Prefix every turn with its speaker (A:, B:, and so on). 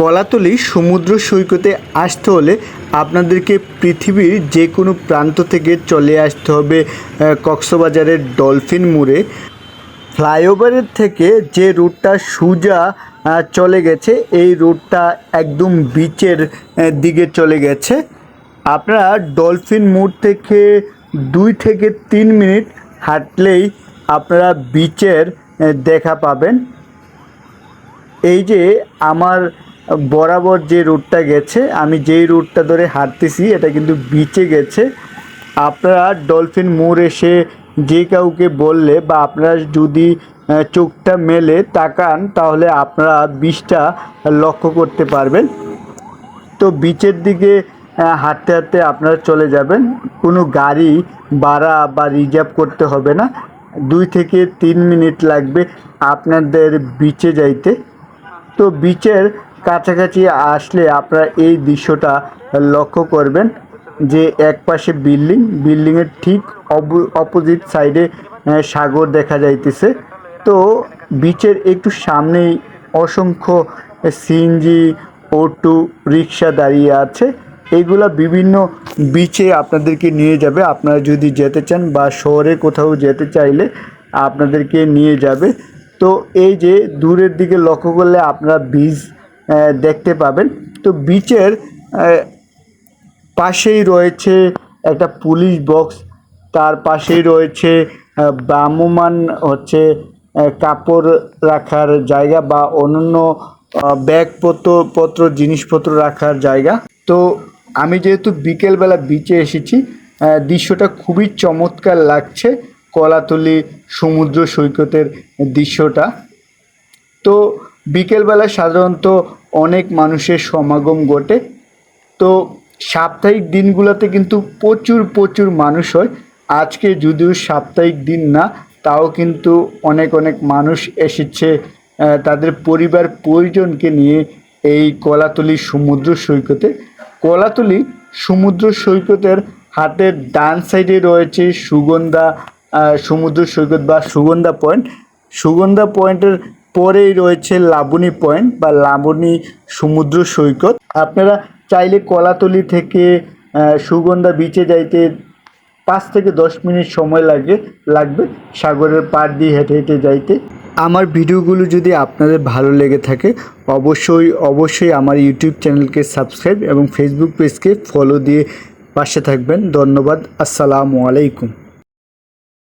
A: কলাতলি সমুদ্র সৈকতে আসতে হলে আপনাদেরকে পৃথিবীর যে কোনো প্রান্ত থেকে চলে আসতে হবে কক্সবাজারের ডলফিন মোড়ে। ফ্লাইওভারের থেকে যে রুটটা সোজা চলে গেছে, এই রুটটা একদম বিচের দিকে চলে গেছে। আপনারা ডলফিন মোড় থেকে দুই থেকে তিন মিনিট হাঁটলেই আপনারা বিচের দেখা পাবেন। এই যে আমার বরাবর যে রুটটা গেছে, আমি যেই রুটটা ধরে হাঁটতেছি, এটা কিন্তু বিচে গেছে। আপনারা ডলফিন মোড় এসে যে কাউকে বললে বা আপনারা যদি চোখটা মেলে তাকান, তাহলে আপনারা বিচটা লক্ষ্য করতে পারবেন। তো বিচের দিকে হাঁটতে হাঁটতে আপনারা চলে যাবেন। কোনো গাড়ি ভাড়া বা রিজার্ভ করতে হবে না। দুই থেকে তিন মিনিট লাগবে আপনাদের বিচে যাইতে। তো বিচের কাছাকাছি আসলে আপনারা এই দৃশ্যটা লক্ষ্য করবেন যে এক পাশে বিল্ডিং বিল্ডিংয়ের ঠিক অপোজিট সাইডে সাগর দেখা যাইতেছে। তো বিচের একটু সামনেই অসংখ্য সিএনজি অটো, রিক্সা দাঁড়িয়ে আছে। এগুলা বিভিন্ন বিচে আপনাদেরকে নিয়ে যাবে। আপনারা যদি যেতে চান বা শহরে কোথাও যেতে চাইলে আপনাদেরকে নিয়ে যাবে। তো এই যে দূরের দিকে লক্ষ্য করলে আপনারা বীজ দেখতে পাবেন। তো বিচের পাশেই রয়েছে একটা পুলিশ বক্স তার পাশেই রয়েছে ভ্রাম্যমান হচ্ছে কাপড় রাখার জায়গা বা অন্যান্য ব্যাগপত্র, পত্র, জিনিসপত্র রাখার জায়গা। তো আমি যেহেতু বিকেলবেলা বিচে এসেছি দৃশ্যটা খুবই চমৎকার লাগছে, কলাতলি সমুদ্র সৈকতের দৃশ্যটা। তো বিকেলবেলা সাধারণত অনেক মানুষের সমাগম ঘটে। তো সাপ্তাহিক দিনগুলোতে কিন্তু প্রচুর প্রচুর মানুষ হয়। আজকে যদিও সাপ্তাহিক দিন না, তাও কিন্তু অনেক অনেক মানুষ এসেছে তাদের পরিবার পরিজনকে নিয়ে এই কলাতলি সমুদ্র সৈকতে। কলাতলি সমুদ্র সৈকতের হাতের ডান সাইডে রয়েছে সুগন্ধা সমুদ্র সৈকত বা সুগন্ধা পয়েন্ট। সুগন্ধা পয়েন্টের পরেই রয়েছে লাবণী পয়েন্ট বা লাবণী সমুদ্র সৈকত। আপনারা চাইলে কলাতলি থেকে সুগন্ধা বিচে যাইতে পাঁচ থেকে দশ মিনিট সময় লাগে, লাগবে সাগরের পাড় দিয়ে হেঁটে হেঁটে যাইতে। আমার ভিডিওগুলো যদি আপনাদের ভালো লেগে থাকে, অবশ্যই অবশ্যই আমার ইউটিউব চ্যানেলকে সাবস্ক্রাইব এবং ফেসবুক পেজকে ফলো দিয়ে পাশে থাকবেন। ধন্যবাদ, আসসালামু আলাইকুম।